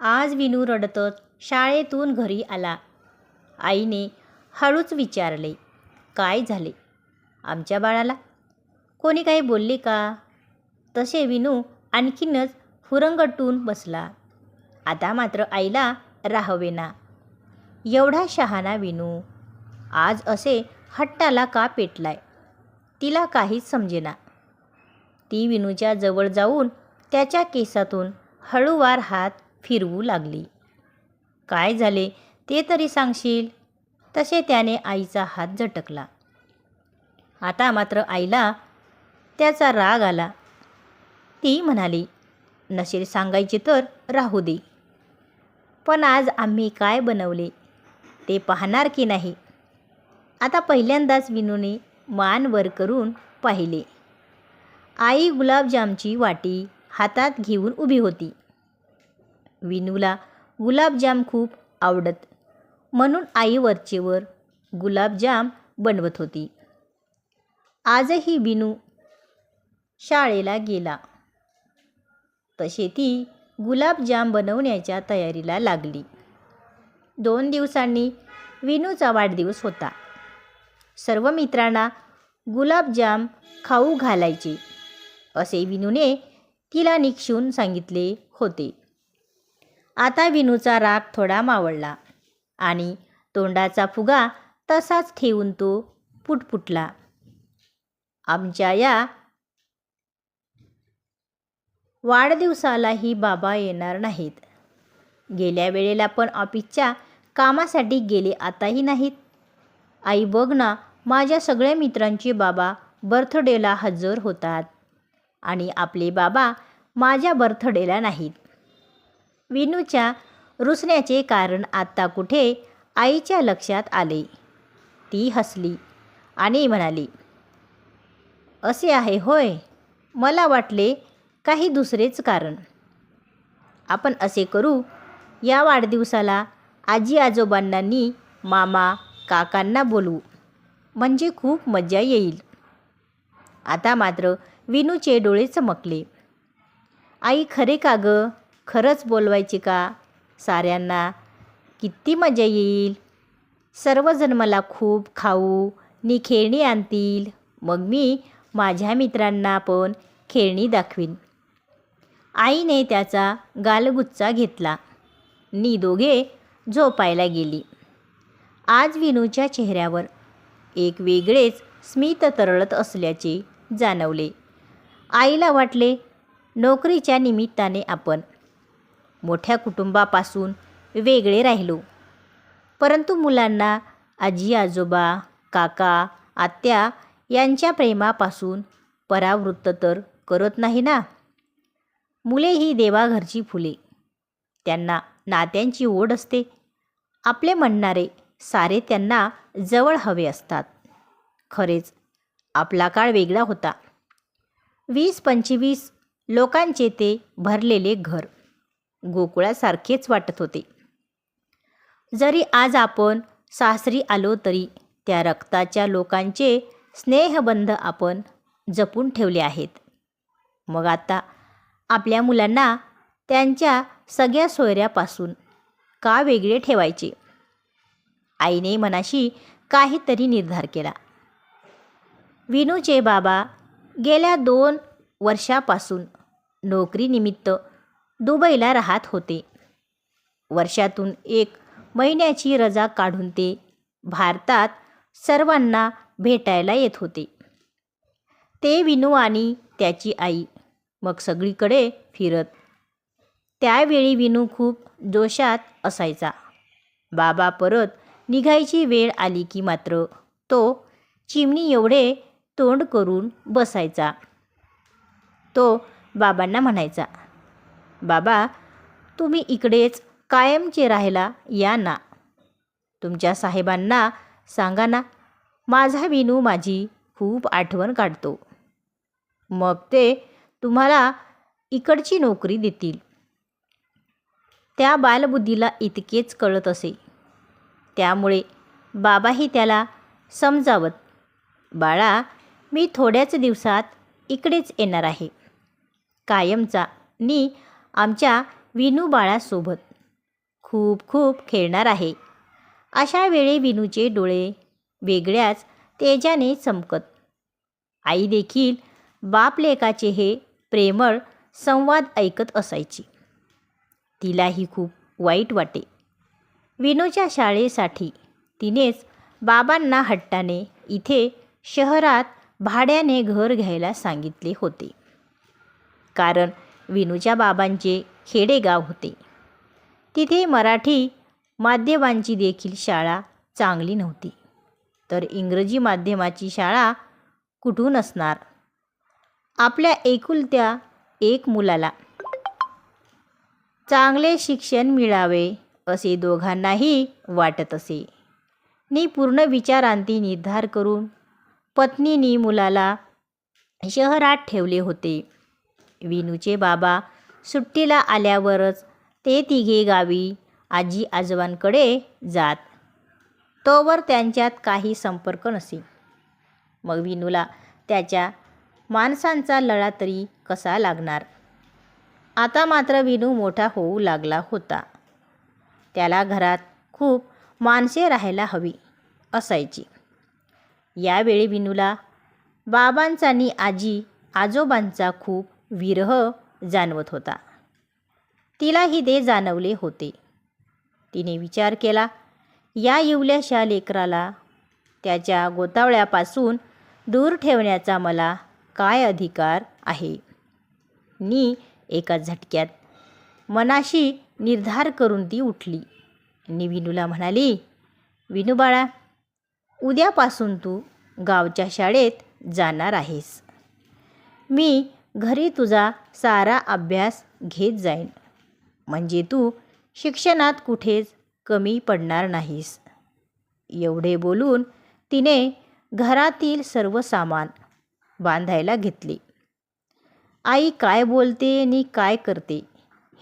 आज विनू रडतच शाळेतून घरी आला. आईने हळूच विचारले काय झाले? आमच्या बाळाला? कोणी काही बोलले का? तसे विनू आणखीनच हुरंगटून बसला. आता मात्र आईला राहवेना. एवढा शहाणा विनू आज असे हट्टाला का पेटलाय? तिला काहीच समजेना. ती विनूच्या जवळ जाऊन त्याच्या केसातून हळूवार हात फिरवू लागली. काय झाले? ते तरी सांगशील? तसे त्याने आईचा हात झटकला. आता मात्र आईला त्याचा राग आला. ती म्हणाली नसेल सांगायचे तर राहू दे. पण आज आम्ही काय बनवले? ते पाहणार की नाही? आता पहिल्यांदाच विनूने मान वर करून पाहिले. आई गुलाबजामची वाटी हातात घेऊन उभी होती. विनूला गुलाबजाम खूप आवडत. म्हणून आई वरचेवर गुलाबजाम बनवत होती. आजही विनू शाळेला गेला. तसे ती गुलाबजाम बनवण्याच्या तयारीला लागली. दोन दिवसांनी विनूचा वाढदिवस होता. सर्व मित्रांना गुलाबजाम खाऊ घालायचे असे विनूने तिला निक्षून सांगितले होते. आता विनूचा राग थोडा मावळला आणि तोंडाचा फुगा तसाच ठेवून तो पुटपुटला. आमच्या या वाढदिवसालाही बाबा येणार नाहीत. गेल्या वेळेला पण ऑफिसच्या कामासाठी गेले आताही नाहीत. आई बघ ना माझ्या सगळ्या मित्रांचे बाबा बर्थडेला हजर होतात आणि आपले बाबा माझ्या बर्थडेला नाहीत. विनूच्या रुसण्याचे कारण आत्ता कुठे? आईच्या लक्षात आले. ती हसली आणि म्हणाली असे आहे होय. मला वाटले काही दुसरेच कारण. आपण असे करू. या वाढदिवसाला आजी आजोबांनानी मामा काकांना बोलवू. म्हणजे खूप मजा येईल. आता मात्र विनूचे डोळे चमकले. आई खरे का गं? खरंच बोलवायची का? साऱ्यांना किती मजा येईल. सर्वजण मला खूप खाऊ नी खेळणी आणतील. मग मी माझ्या मित्रांना पण खेळणी दाखवीन. आईने त्याचा गालगुच्चा घेतला. नी दोघे झोपायला गेली. आज विनूच्या चेहऱ्यावर एक वेगळेच स्मित तरळत असल्याचे जाणवले. आईला वाटले नोकरीच्या निमित्ताने आपण मोठ्या कुटुंबापासून वेगळे राहिलो. परंतु मुलांना आजी आजोबा काका आत्या यांच्या प्रेमापासून परावृत्त तर करत नाही ना? मुले ही देवाघरची फुले. त्यांना नात्यांची ओढ असते. आपले म्हणणारे सारे त्यांना जवळ हवे असतात. खरेच आपला काळ वेगळा होता. वीस पंचवीस लोकांचे ते भरलेले घर. गोकुळासारखेच वाटत होते. जरी आज आपण सासरी आलो तरी त्या रक्ताच्या लोकांचे स्नेहबंध आपण जपून ठेवले आहेत. मग आता आपल्या मुलांना त्यांच्या सगळ्या सोयऱ्यापासून का वेगळे ठेवायचे? आईने मनाशी काहीतरी निर्धार केला. विनूचे बाबा गेल्या दोन वर्षापासून नोकरीनिमित्त दुबईला राहत होते. वर्षातून एक महिन्याची रजा काढून ते भारतात सर्वांना भेटायला येत होते. ते विनू आणि त्याची आई मग सगळीकडे फिरत. त्यावेळी विनू खूप जोशात असायचा. बाबा परत निघायची वेळ आली की मात्र तो चिमणी एवढे तोंड करून बसायचा. तो बाबांना म्हणायचा बाबा तुम्ही इकडेच कायमचे राहायला या ना. तुमच्या साहेबांना सांगा ना माझा विनू माझी खूप आठवण काढतो. मग ते तुम्हाला इकडची नोकरी देतील. त्या बालबुद्धीला इतकेच कळत असे. त्यामुळे बाबाही त्याला समजावत बाळा मी थोड्याच दिवसात इकडेच येणार आहे. कायमचा नी आमच्या विनू बाळासोबत. खूप खूप खेळणार आहे. अशा वेळी विनूचे डोळे वेगळ्याच तेजाने चमकत. आई देखील बापलेकाचे हे प्रेमळ संवाद ऐकत असायची. तिलाही खूप वाईट वाटे. विनूच्या शाळेसाठी तिनेच बाबांना हट्टाने इथे शहरात भाड्याने घर घ्यायला सांगितले होते. कारण विनूच्या बाबांचे खेडेगाव होते. तिथे मराठी माध्यमांची देखील शाळा चांगली नव्हती. तर इंग्रजी माध्यमाची शाळा कुठून असणार? आपल्या एकुलत्या एक मुलाला. चांगले शिक्षण मिळावे असे दोघांनाही वाटत असे. नी पूर्ण विचारांती निर्धार करून पत्नीनी मुलाला शहरात ठेवले होते. विनूचे बाबा सुट्टीला आल्यावरच ते तिघे गावी आजी आजोबांकडे जात. तोवर त्यांच्यात काही संपर्क नसे. मग विनूला त्याच्या माणसांचा लळा तरी कसा लागणार? आता मात्र विनू मोठा होऊ लागला होता. त्याला घरात खूप माणसे राहायला हवी असायची. यावेळी विनूला बाबांचा आणि आजी आजोबांचा खूप विरह जाणवत होता. तिलाही ते जाणवले होते. तिने विचार केला या येवल्याशा लेकराला त्याच्या गोतावळ्यापासून दूर ठेवण्याचा मला काय अधिकार आहे? नी एका झटक्यात मनाशी निर्धार करून ती उठली. आणि विनूला म्हणाली विनूबाळा उद्यापासून तू गावच्या शाळेत जाणार आहेस. मी घरी तुझा सारा अभ्यास घेत जाईन. म्हणजे तू शिक्षणात कुठेच कमी पडणार नाहीस. एवढे बोलून तिने घरातील सर्व सामान बांधायला घेतले. आई काय बोलते आणि काय करते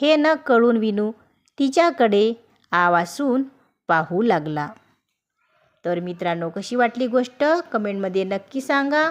हे न कळून विनू तिच्याकडे आवासून पाहू लागला. तर मित्रांनो कशी वाटली गोष्ट? कमेंटमध्ये नक्की सांगा.